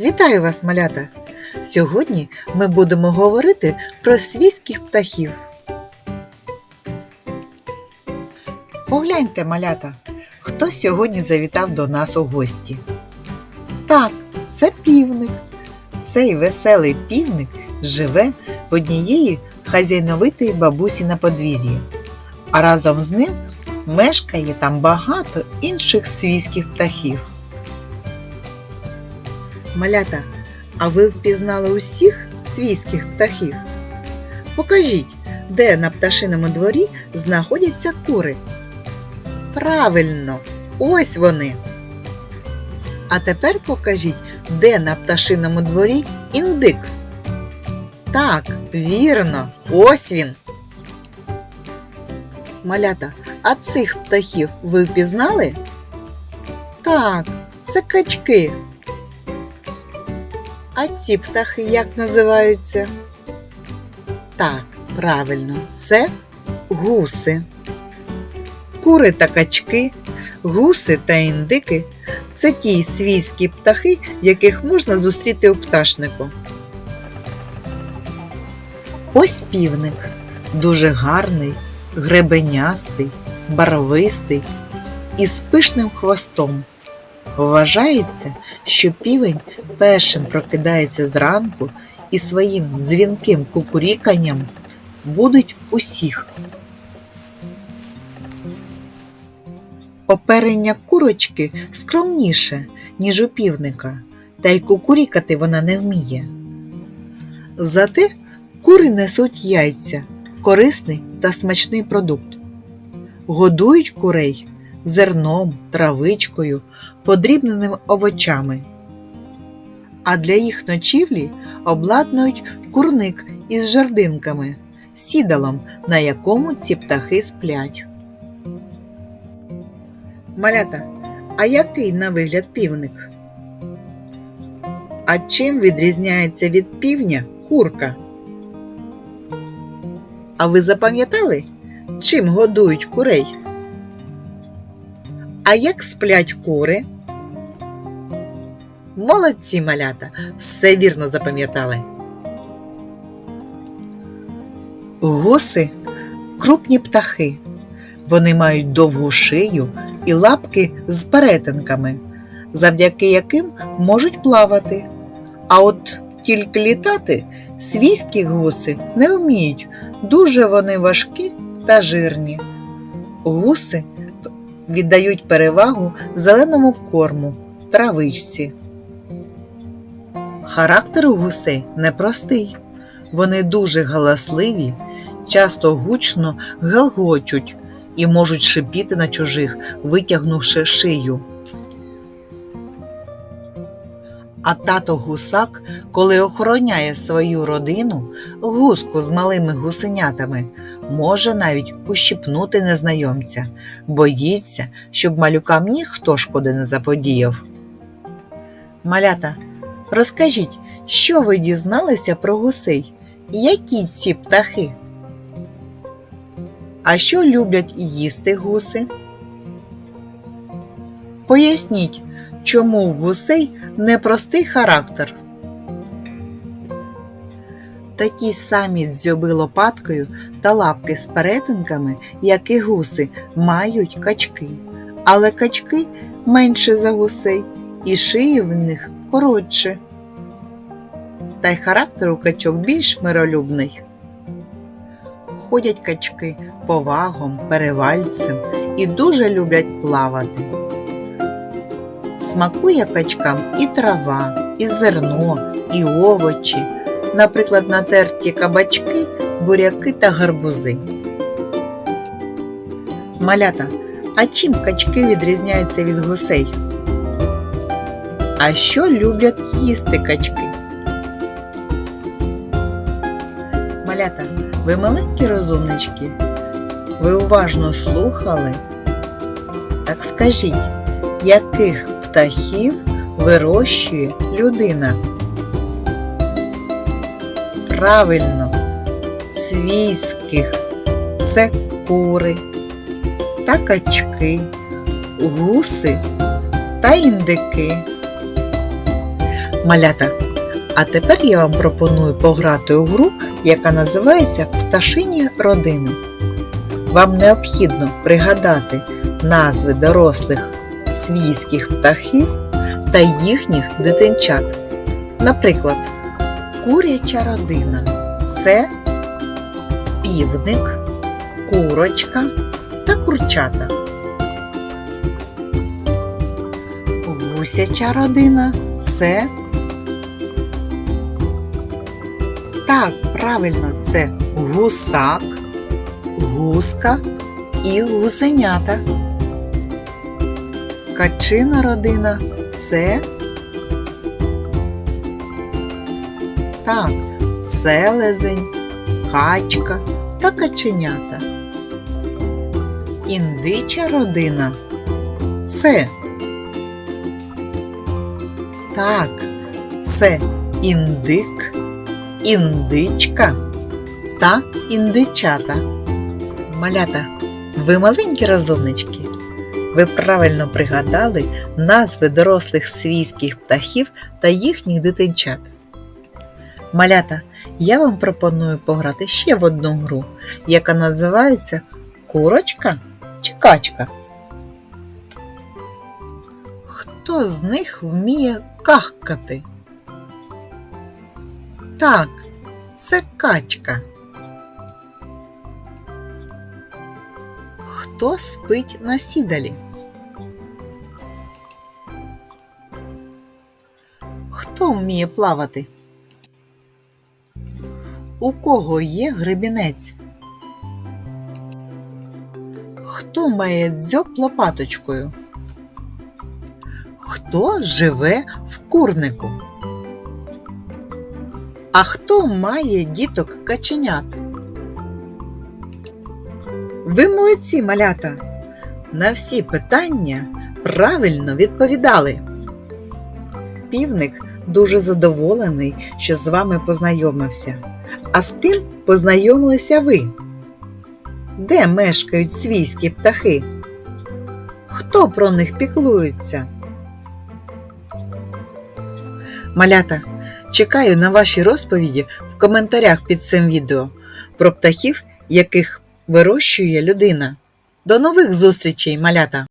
Вітаю вас, малята! Сьогодні ми будемо говорити про свійських птахів. Погляньте, малята, хто сьогодні завітав до нас у гості. Так, це півник. Цей веселий півник живе в однієї хазяйновитої бабусі на подвір'ї, а разом з ним мешкає там багато інших свійських птахів. Малята, а ви впізнали усіх свійських птахів? Покажіть, де на пташиному дворі знаходяться кури. Правильно, ось вони. А тепер покажіть, де на пташиному дворі індик. Так, вірно, ось він. Малята, а цих птахів ви впізнали? Так, це качки. А ці птахи як називаються? Так, правильно, це гуси. Кури та качки, гуси та індики це ті свійські птахи, яких можна зустріти у пташнику. Ось півник, дуже гарний, гребенястий, барвистий і з пишним хвостом. Вважається, що півень першим прокидається зранку і своїм дзвінким кукуріканням будуть усіх. Оперення курочки скромніше, ніж у півника, та й кукурікати вона не вміє. Зате кури несуть яйця, корисний та смачний продукт. Годують курей зерном, травичкою, подрібненими овочами. А для їх ночівлі обладнують курник із жердинками, сідалом, на якому ці птахи сплять. Малята, а який на вигляд півник? А чим відрізняється від півня курка? А ви запам'ятали, чим годують курей? А як сплять кури? Молодці малята, все вірно запам'ятали. Гуси крупні птахи. Вони мають довгу шию і лапки з перетинками, завдяки яким можуть плавати. А от тільки літати свійські гуси не вміють, дуже вони важкі та жирні. Гуси віддають перевагу зеленому корму, травичці. Характер у гусей непростий. Вони дуже галасливі, часто гучно гелгочуть і можуть шипіти на чужих, витягнувши шию. А тато гусак, коли охороняє свою родину, гуску з малими гусенятами, може навіть ущипнути незнайомця, боїться, щоб малюкам ніхто шкоди не заподіяв. Малята, розкажіть, що ви дізналися про гусей? Які ці птахи? А що люблять їсти гуси? Поясніть, чому в гусей непростий характер. Такі самі дзьоби лопаткою та лапки з перетинками, як і гуси, мають качки. Але качки менше за гусей, і шиї в них коротше. Та й характер у качок більш миролюбний. Ходять качки повагом, перевальцем і дуже люблять плавати. Смакує качкам і трава, і зерно, і овочі, наприклад, натерті кабачки, буряки та гарбузи. Малята, а чим качки відрізняються від гусей? А що люблять їсти качки? Малята, ви маленькі розумнички? Ви уважно слухали? Так скажіть, яких птахів вирощує людина? Правильно, свійських це кури та качки, гуси та індики. Малята. А тепер я вам пропоную пограти у гру, яка називається Пташині родини. Вам необхідно пригадати назви дорослих свійських птахів та їхніх дитинчат. Наприклад, куряча родина це півник, курочка та курчата. Гусяча родина це так, правильно, це гусак, гуска і гусенята. Качина родина це так, селезень, качка та каченята. Індича родина це так, це індик, індичка та індичата. Малята, ви маленькі розумнички. Ви правильно пригадали назви дорослих свійських птахів та їхніх дитинчат. Малята, я вам пропоную пограти ще в одну гру, яка називається Курочка чи качка. Хто з них вміє кахкати? Так, це качка. Хто спить на сідалі? Хто вміє плавати? У кого є гребінець? Хто має дзьоб лопаточкою? Хто живе в курнику? А хто має діток каченят? Ви молодці, малята! На всі питання правильно відповідали. Півник дуже задоволений, що з вами познайомився. А з ким познайомилися ви? Де мешкають свійські птахи? Хто про них піклується? Малята, чекаю на ваші розповіді в коментарях під цим відео про птахів, яких вирощує людина. До нових зустрічей, малята!